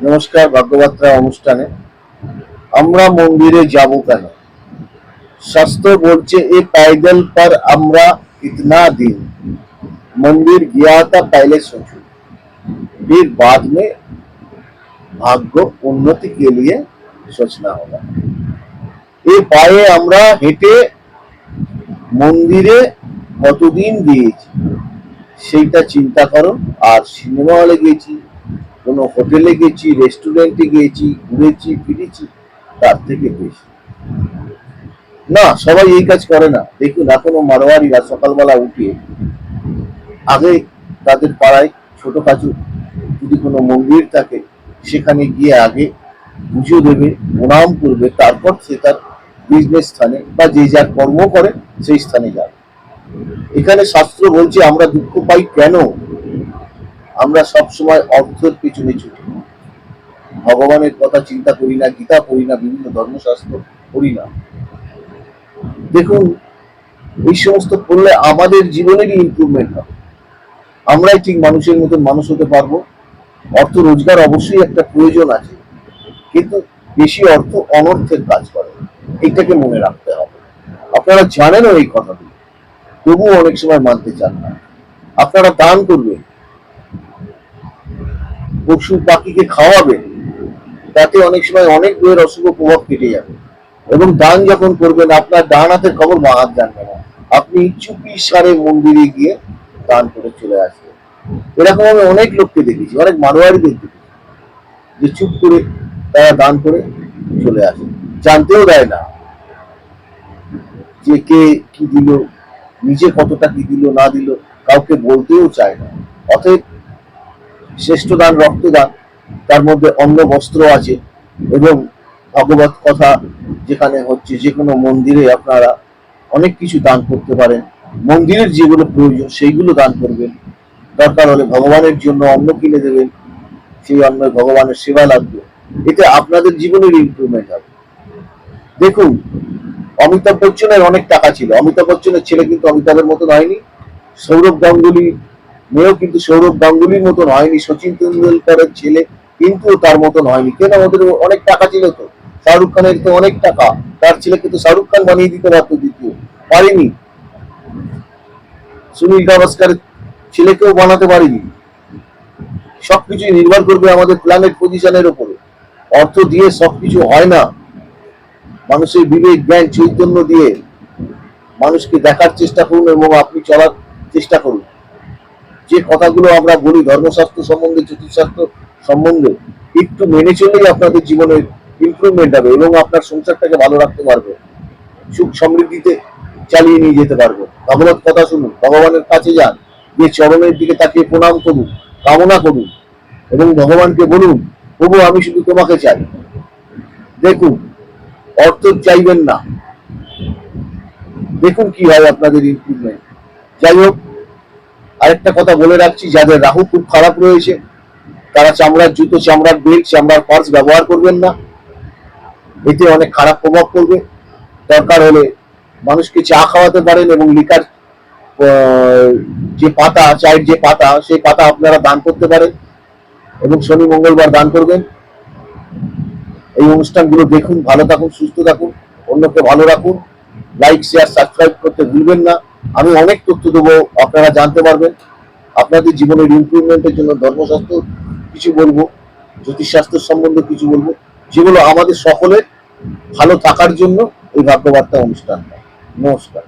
নমস্কার ভাগ্যবার্তা অনুষ্ঠানে আমরা মন্দিরে যাব কেন শাস্ত্র বলছে এ पैदल पर আমরা इतना दिन मंदिर गया था पहले सोचो फिर बाद में भाग्य उन्नति के लिए सोचना होगा এই পায়ে আমরা হেঁটে মন্দিরে কতদিন গিয়েছি সেইটা চিন্তা করো আর সিনেমা হলে গেছি কোনো হোটেলে গেছি রেস্টুরেন্টে গিয়েছি ঘুরেছি, ফিরেছি, তার থেকে বেশি। না, সবাই এই কাজ করে না। দেখুন, এখনও মারোয়ারিরা সকালবেলা উঠে আগে তাদের পাড়ায় ছোট কাজু, যদি কোনো মন্দির থাকে, সেখানে গিয়ে আগে পুজো দেবে, প্রণাম করবে, তারপর সে তার বিজনেস স্থানে বা যে যার কর্ম করে, সেই স্থানে যাবে। এখানে শাস্ত্র বলছে, আমরা দুঃখ পাই কেন? আমরা সব সময় অর্থের পিছনে ছুটি। ভগবানের কথা চিন্তা করি না, গীতা পড়ি না, বিভিন্ন ধর্মশাস্ত্র পড়ি না। দেখুন, এই সমস্ত করলে আমাদের জীবনেরই ইমপ্রুভমেন্ট হবে। আমরাই ঠিক মানুষের মতন মানুষ হতে পারব। অর্থ রোজগার অবশ্যই একটা প্রয়োজন আছে। কিন্তু বেশি অর্থ অনর্থের কাজ করে। এইটাকে মনে রাখতে হবে। আপনারা জানেনও এই কথাগুলো। তবুও অনেক সময় মানতে চান না। আপনারা দান করবেন। পশু পাখিকে খাওয়াবেন তাতে অনেক সময় অনেক বইয়ের অশুভ প্রভাব কেটে যাবে। এবং দান যখন করবেন, আপনার ডান হাতের খবর বাঁ হাত জানবে না। আপনি চুপি সারে মন্দিরে গিয়ে দান করে চলে আসবেন। এরকম আমি অনেক লোককে দেখেছি, অনেক মারোয়ারিদের দেখেছি, যে চুপ করে তারা দান করে চলে আসে। জানতেও দেয় না যে কে কি দিল, নিজে কতটা কি দিল, না দিল, কাউকে বলতেও চায় না। অতএব শ্রেষ্ঠ দান রক্তদান, তার মধ্যে অন্ন বস্ত্র আছে এবং ভগবত কথা যেখানে হচ্ছে যে কোনো মন্দিরে আপনারা অনেক কিছু দান করতে পারেন। মন্দিরের যেগুলো প্রয়োজন সেইগুলো দান করবেন। দরকার হলে ভগবানের জন্য অন্ন কিনে দেবেন, সেই অন্ন ভগবানের সেবা লাগবে। এতে আপনাদের জীবনের ইমপ্রুভমেন্ট হবে। দেখুন, অমিতাভ বচ্চনের অনেক টাকা ছিল। অমিতাভ বচ্চনের ছেলে কিন্তু অমিতাভের মতন হয়নি। সৌরভ গাঙ্গুলি মেয়েও কিন্তু সৌরভ গাঙ্গুলির মতন হয়নি, সচিন তেন্ডুলকরের ছেলে কিন্তু তার মতন হয়নি। কেন? ওদের অনেক টাকা ছিল তো। শাহরুখ খানের তো অনেক টাকা। তার ছেলেকে তো শাহরুখ খান বানিয়ে দিতে পারতো দ্বিতীয় পারেনি। সুনীল গাভাস্কারের ছেলেকেও বানাতে পারেনি। সবকিছুই নির্ভর করবে আমাদের প্ল্যানেট পজিশনের উপরে। অর্থ দিয়ে সবকিছু হয় না। মানুষের বিবেক, জ্ঞান, চৈতন্য দিয়ে মানুষকে দেখার চেষ্টা করুন এবং আপনি চলার চেষ্টা করুন। যে কথাগুলো আমরা বলি ধর্মশাস্ত্র সম্বন্ধে, জ্যোতিষশাস্ত্র সম্বন্ধে, একটু মেনে চললেই আপনাদের জীবনের ইমপ্রুভমেন্ট হবে এবং আপনার সংসারটাকে ভালো রাখতে পারবে। সুখ সমৃদ্ধিতে চালিয়ে নিয়ে যেতে পারবে। ভগবত কথা শুনুন, ভগবানের কাছে যান যে চরণের দিকে তাকিয়ে প্রণাম করুন, কামনা করুন এবং ভগবানকে বলুন, প্রভু, আমি শুধু তোমাকে চাই। দেখুন, অর্থ চাইবেন না। দেখুন কি হয় আপনাদের ইমপ্রুভমেন্ট যাই হোক আরেকটা কথা বলে রাখছি, যাদের রাহু খুব খারাপ রয়েছে, তারা চামড়ার জুতো, চামড়ার বেল্ট চামড়ার পার্স ব্যবহার করবেন না। এতে অনেক খারাপ প্রভাব পড়বে। দরকার হলে মানুষকে চা খাওয়াতে পারেন এবং লিকার যে পাতা, চায়ের যে পাতা, সেই পাতা আপনারা দান করতে পারেন এবং শনি মঙ্গলবার দান করবেন। এই অনুষ্ঠানগুলো দেখুন, ভালো থাকুন, সুস্থ থাকুন, অন্যকে ভালো রাখুন। লাইক শেয়ার সাবস্ক্রাইব করতে ভুলবেন না। আমি অনেক তথ্য দেবো, আপনারা জানতে পারবেন। আপনাদের জীবনের ইমপ্রুভমেন্টের জন্য ধর্মশাস্ত্র কিছু বলব, জ্যোতিষশাস্ত্র সম্বন্ধে কিছু বলব, যেগুলো আমাদের সকলের ভালো থাকার জন্য এই ভাগ্যবার্তা অনুষ্ঠানটা নমস্কার।